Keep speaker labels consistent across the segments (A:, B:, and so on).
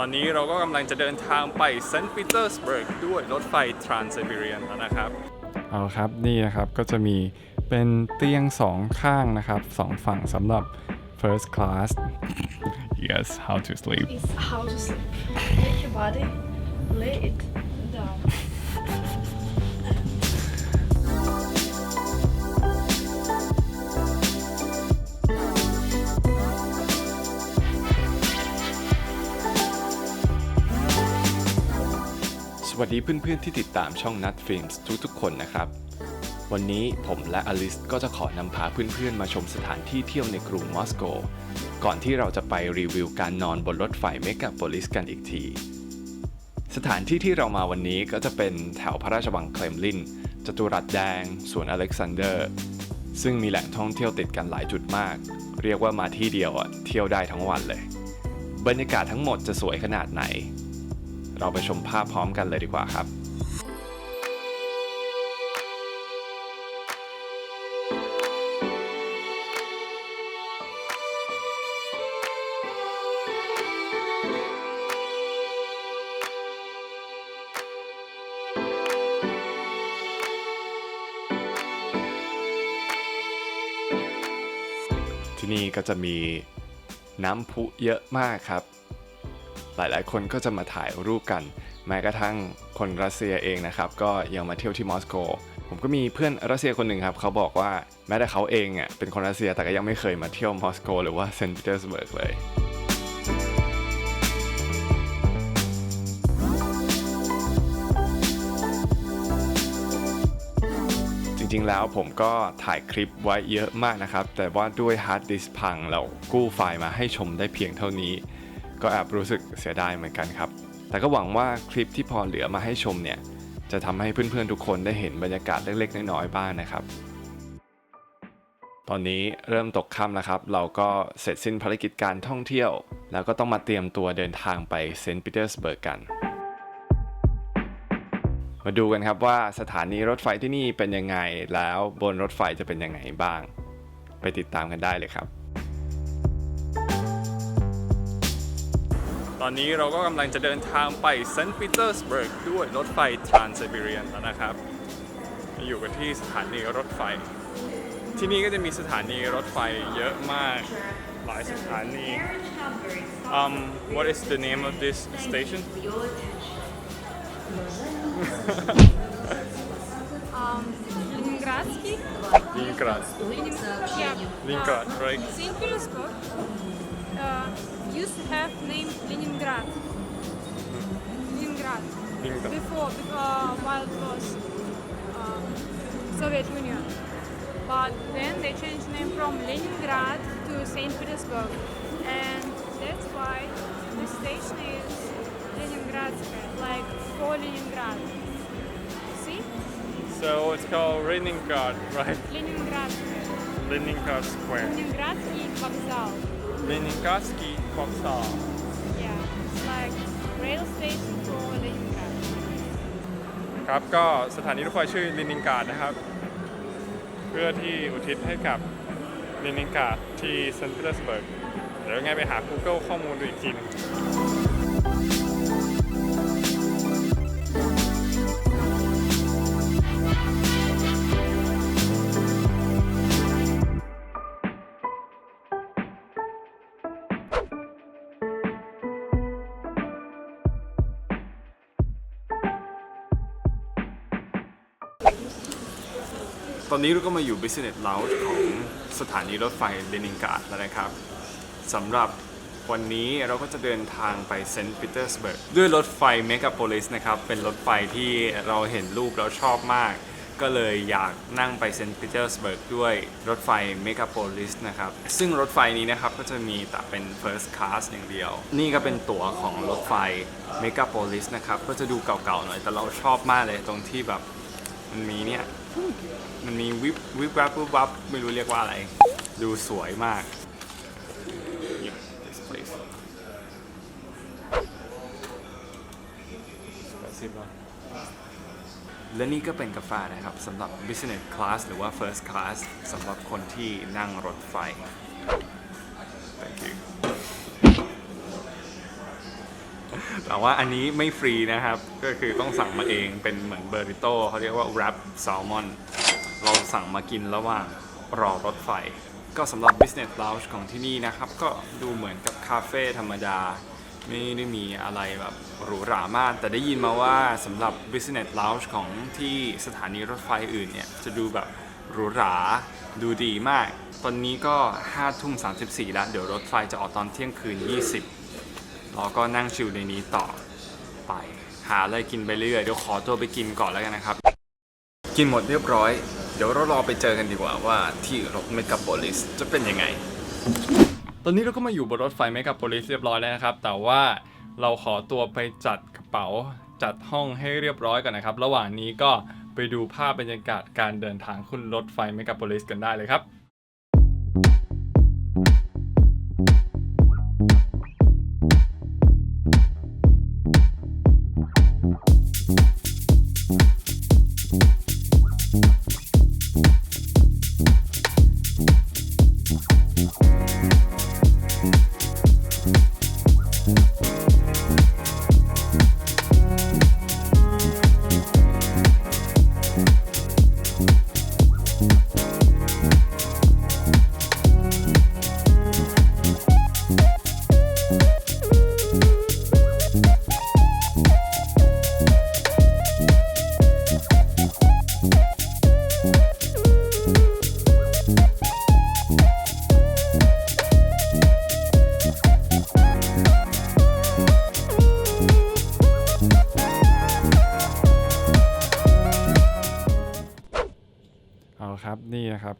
A: ตอนนี้เราก็กำลังจะเดินทางไปเซนต์ปีเตอร์สเบิร์กด้วยรถไฟทรานไซบีเรียนนะครับ
B: เอาละครับนี่นะครับก็จะมีเป็นเตียงสองข้างนะครับสองฝั่งสำหรับ first class yes how to sleep
C: is how to sleep. Take your body, lay it down.
D: วัสดีเพื่อนๆที่ติดตามช่องนัดฟิล์มทุกๆคนนะครับ วันนี้ผมและอลิสก็จะขอนำพาเพื่อนๆ มาชมสถานที่เที่ยวในกรุงมอสโก ก่อนที่เราจะไปรีวิวการนอนบนรถไฟเมกาโพลิสกันอีกที สถานที่ที่เรามาวันนี้ก็จะเป็นแถวพระราชวังเคลมลินจตุรัสแดง สวนอเล็กซานเดอร์ ซึ่งมีแหล่งท่องเที่ยวติดกันหลายจุดมาก เรียกว่ามาที่เดียวอะเที่ยวได้ทั้งวันเลย บรรยากาศทั้งหมดจะสวยขนาดไหน เราไปชมภาพพร้อมกันเลยดีกว่าครับที่นี่ก็จะมีน้ำพุเยอะมากครับ หลายๆ คนก็จะมาถ่ายรูปกัน แม้กระทั่งคนรัสเซียเองนะครับ ก็ยังมาเที่ยวที่มอสโก ผมก็มีเพื่อนรัสเซียคนหนึ่งครับ เขาบอกว่าแม้แต่เขาเองอะเป็นคนรัสเซียแต่ก็ยังไม่เคยมาเที่ยวมอสโก หรือว่าเซนต์ปีเตอร์สเบิร์กเลยจริงๆ แล้วผมก็ถ่ายคลิปไว้เยอะมากนะครับ แต่ว่าด้วยฮาร์ดดิสก์พังเรากู้ไฟล์มาให้ชมได้เพียงเท่านี้ ก็แอบรู้สึกเสียดายเหมือนกันครับ แต่ก็หวังว่าคลิปที่พอเหลือมาให้ชมเนี่ย จะทำให้เพื่อนๆทุกคนได้เห็นบรรยากาศเล็กๆ น้อยๆบ้างนะครับ ตอนนี้เริ่มตกค่ำแล้วครับ เราก็เสร็จสิ้นภารกิจการท่องเที่ยว แล้วก็ต้องมาเตรียมตัวเดินทางไปเซนต์ปีเตอร์สเบิร์กกัน มาดูกันครับว่าสถานีรถไฟที่นี่เป็นยังไงแล้วบนรถไฟจะเป็นยังไงบ้าง ไปติดตามกันได้เลยครับ
A: อนนี้เราก็กำลังจะเดินทางไปเซนต์ปีเตอร์สเบิร์กด้วยรถไฟทรานไซบีเรียนนะครับ อยู่กันที่สถานีรถไฟ ที่นี่ก็จะมีสถานีรถไฟเยอะมากหลายสถานี um what is the name of this station
C: Um, Leningradsky.
A: Leningrad
C: Lenin, yeah.
A: Leningrad
C: uh,
A: right
C: St. Petersburg uh, used to have name Leningrad. Leningrad.
A: Leningrad
C: Before, uh, while it was um, Soviet Union. But then they changed name from Leningrad to St. Petersburg. And that's why the station is Leningradskaya, like for Leningrad. See?
A: so it's called Leningrad right
C: Leningradskaya.
A: Leningrad Square
C: Leningradский вокзал.
A: Leningradsky Vokzal
C: Yeah, it's like rail station for Leningrad.
A: ครับก็สถานีรถไฟชื่อลินินการ์ดนะครับ เพื่อที่อุทิศให้กับลินินการ์ดที่เซนต์ปีเตอร์สเบิร์กเดี๋ยวยังไงไปหา Google ข้อมูลดูอีกทีหนึง ตอนนี้เราก็มาอยู่ Business Lounge ของสถานีรถไฟเลนินกราดแล้วนะครับสำหรับวันนี้เราก็จะเดินทางไปเซนต์ปีเตอร์สเบิร์กด้วยรถไฟเมกาโพลิสนะครับ เป็นรถไฟที่เราเห็นรูปแล้วชอบมาก ก็เลยอยากนั่งไปเซนต์ปีเตอร์สเบิร์กด้วยรถไฟเมกาโพลิสนะครับ ซึ่งรถไฟนี้นะครับก็จะมีแต่เป็น First Class อย่างเดียว นี่ก็เป็นตั๋วของรถไฟเมกาโพลิสนะครับ ก็จะดูเก่าๆหน่อย แต่เราชอบมากเลยตรงที่แบบมันมีเนี่ย มันมีวิบวิบวับวิบวับไม่รู้เรียกว่าอะไร ดูสวยมาก yeah, และนี่ก็เป็นกาแฟนะครับสำหรับ business class หรือว่า first class สำหรับคนที่นั่งรถไฟ
E: แต่ว่าอันนี้ไม่ฟรีนะครับ ก็คือต้องสั่งมาเองเป็นเหมือนเบอร์ริโต้เขาเรียกว่า wrap salmon เราสั่งมากินระหว่างรอรถไฟ ก็สำหรับ business lounge ของที่นี่นะครับ ก็ดูเหมือนกับคาเฟ่ธรรมดา ไม่ได้มีอะไรแบบหรูหรามาก แต่ได้ยินมาว่าสำหรับ business lounge ของที่สถานีรถไฟอื่นเนี่ย จะดูแบบหรูหราดูดีมาก ตอนนี้ก็5ทุ่ม34 แล้ว เดี๋ยวรถไฟจะออกตอนเที่ยงคืน 20 เราก็นั่งชิลในนี้ต่อไป หาอะไรกินไปเรื่อยเดี๋ยวขอตัวไปกินก่อนแล้วกันนะครับ กินหมดเรียบร้อย เดี๋ยวเรารอไปเจอกันดีกว่าว่าที่รถเมกาโพลิสจะเป็นยังไง
A: ตอนนี้เราก็มาอยู่บนรถไฟเมกาโพลิสเรียบร้อยแล้วนะครับ แต่ว่าเราขอตัวไปจัดกระเป๋าจัดห้องให้เรียบร้อยก่อนนะครับ ระหว่างนี้ก็ไปดูภาพบรรยากาศการเดินทางขึ้นรถไฟเมกาโพลิสกันได้เลยครับ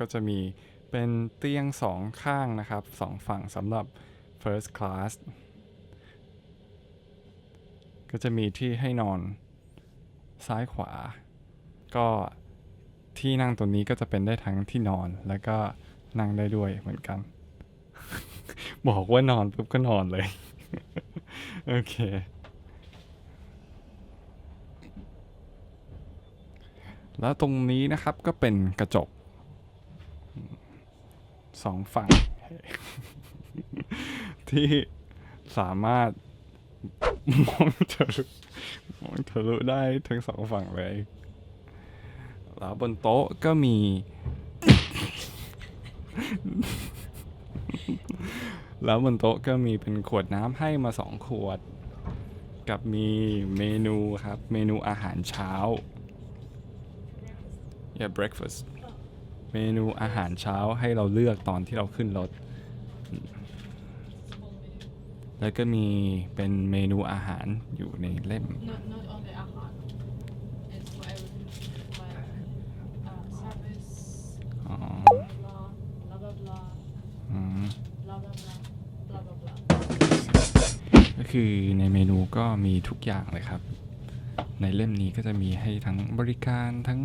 A: ก็จะมีเป็นเตียงสองข้างนะครับสองฝั่งสำหรับ first class ก็จะมีที่ให้นอนซ้ายขวา ก็ที่นั่งตัวนี้ก็จะเป็นได้ทั้งที่นอนแล้วก็นั่งได้ด้วยเหมือนกัน บอกว่านอนปุ๊บก็นอนเลย โอเค แล้วตรงนี้นะครับก็เป็นกระจก สองฝั่ง ที่สามารถมองทะลุมองทะลุได้ทั้งสองฝั่งเลย แล้วบนโต๊ะก็มี แล้วบนโต๊ะก็มีเป็นขวดน้ำให้มาสองขวด กับมีเมนูครับ เมนูอาหารเช้า yeah breakfast เมนูอาหารเช้าให้เราเลือกตอนที่เราขึ้นรถ แล้วก็มีเป็นเมนูอาหารอยู่ในเล่ม
B: Not not only ahad. It's for everything. Like uh, service,
A: อ๋อ
B: blah blah blah blah
A: อืม
B: blah blah blah blah blah blah.
A: ก็คือในเมนูก็มีทุกอย่างเลยครับ ในเล่มนี้ก็จะมีให้ทั้งบริการทั้ง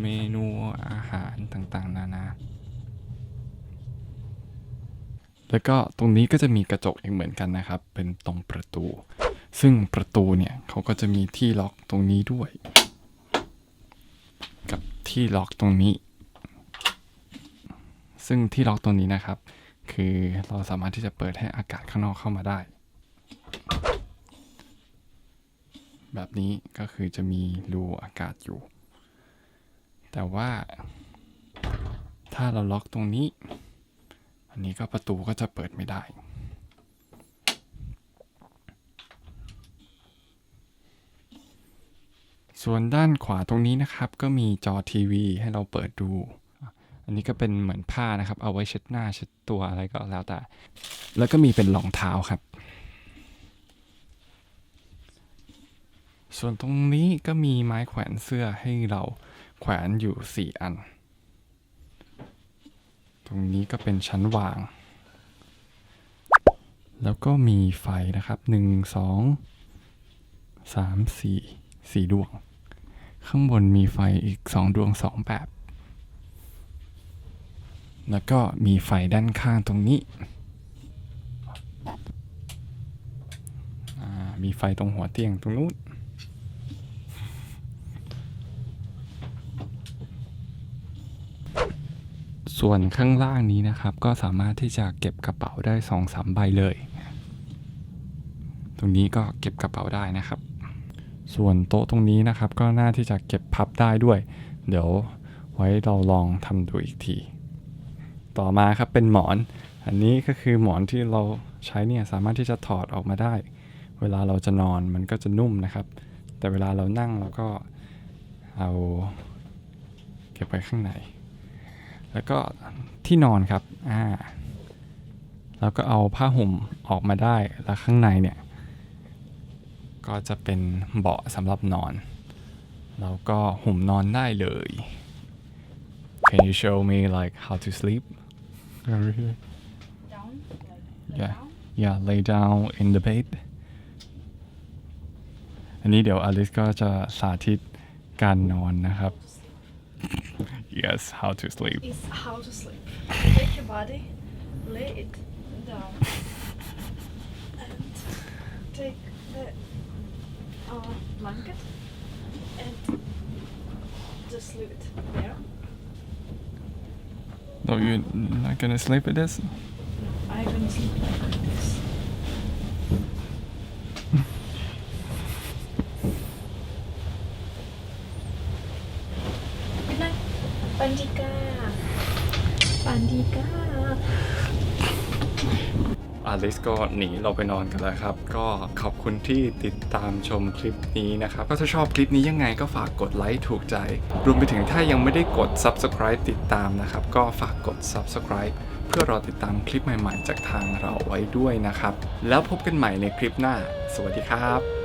A: เมนูอาหารต่างๆ นานา แล้วก็ตรงนี้ก็จะมีกระจกอีกเหมือนกันนะครับ เป็นตรงประตู ซึ่งประตูเนี่ยเขาก็จะมีที่ล็อกตรงนี้ด้วย กับที่ล็อกตรงนี้ ซึ่งที่ล็อกตรงนี้นะครับ คือเราสามารถที่จะเปิดให้อากาศข้างนอกเข้ามาได้ แบบนี้ก็คือจะมีรูอากาศอยู่ แต่ว่าถ้าเราล็อกตรงนี้ อันนี้ก็ประตูก็จะเปิดไม่ได้ ส่วนด้านขวาตรงนี้นะครับ ก็มีจอทีวีให้เราเปิดดู อันนี้ก็เป็นเหมือนผ้านะครับ เอาไว้เช็ดหน้าเช็ดตัวอะไรก็แล้วแต่ แล้วก็มีเป็นรองเท้าครับ ส่วนตรงนี้ก็มีไม้แขวนเสื้อให้เรา แขวนอยู่ 4 อัน ตรงนี้ก็เป็นชั้นวาง แล้วก็มีไฟนะครับ 1 2 3 4 4 ดวง ข้างบนมีไฟอีก 2 ดวง 2 แบบ แล้วก็มีไฟด้านข้างตรงนี้มีไฟตรงหัวเตียงตรงนู้น ส่วนข้างล่างนี้นะครับ ก็สามารถที่จะเก็บกระเป๋าได้2อสามใบเลย ตรงนี้ก็เก็บกระเป๋าได้นะครับ ส่วนโต๊ะตรงนี้นะครับ ก็น่าที่จะเก็บพับได้ด้วย เดี๋ยวไว้เราลองทำดูอีกที ต่อมาครับเป็นหมอน อันนี้ก็คือหมอนที่เราใช้เนี่ยสามารถที่จะถอดออกมาได้ เวลาเราจะนอนมันก็จะนุ่มนะครับ แต่เวลาเรานั่งเราก็เอาเก็บไว้ข้างใน แล้วก็ที่นอนครับอ่าแล้วก็เอาผ้าห่มออกมาได้แล้วข้างในเนี่ย ก็จะเป็นเบาะสำหรับนอน แล้วก็ห่มนอนได้เลย Can you show me like how to sleep over here
B: Down, like lay
A: Yeah
B: down.
A: yeah lay down in the bed อันนี้เดี๋ยวอลิสก็จะสาธิตการนอนนะครับ yes how to sleep
B: Is how to sleep. Take your body, lay it down, and take the uh, blanket and just leave it there.
A: no you're not gonna sleep with this
B: I'm gonna sleep like this. Pandika.
A: อลิสก็หนีเราไปนอนกันแล้วครับ ก็ขอบคุณที่ติดตามชมคลิปนี้นะครับ ก็ถ้าชอบคลิปนี้ยังไงก็ฝากกดไลค์ถูกใจ รวมไปถึงถ้ายังไม่ได้กด Subscribe ติดตามนะครับ ก็ฝากกด Subscribe เพื่อรอติดตามคลิปใหม่ๆ จากทางเราไว้ด้วยนะครับ แล้วพบกันใหม่ในคลิปหน้า สวัสดีครับ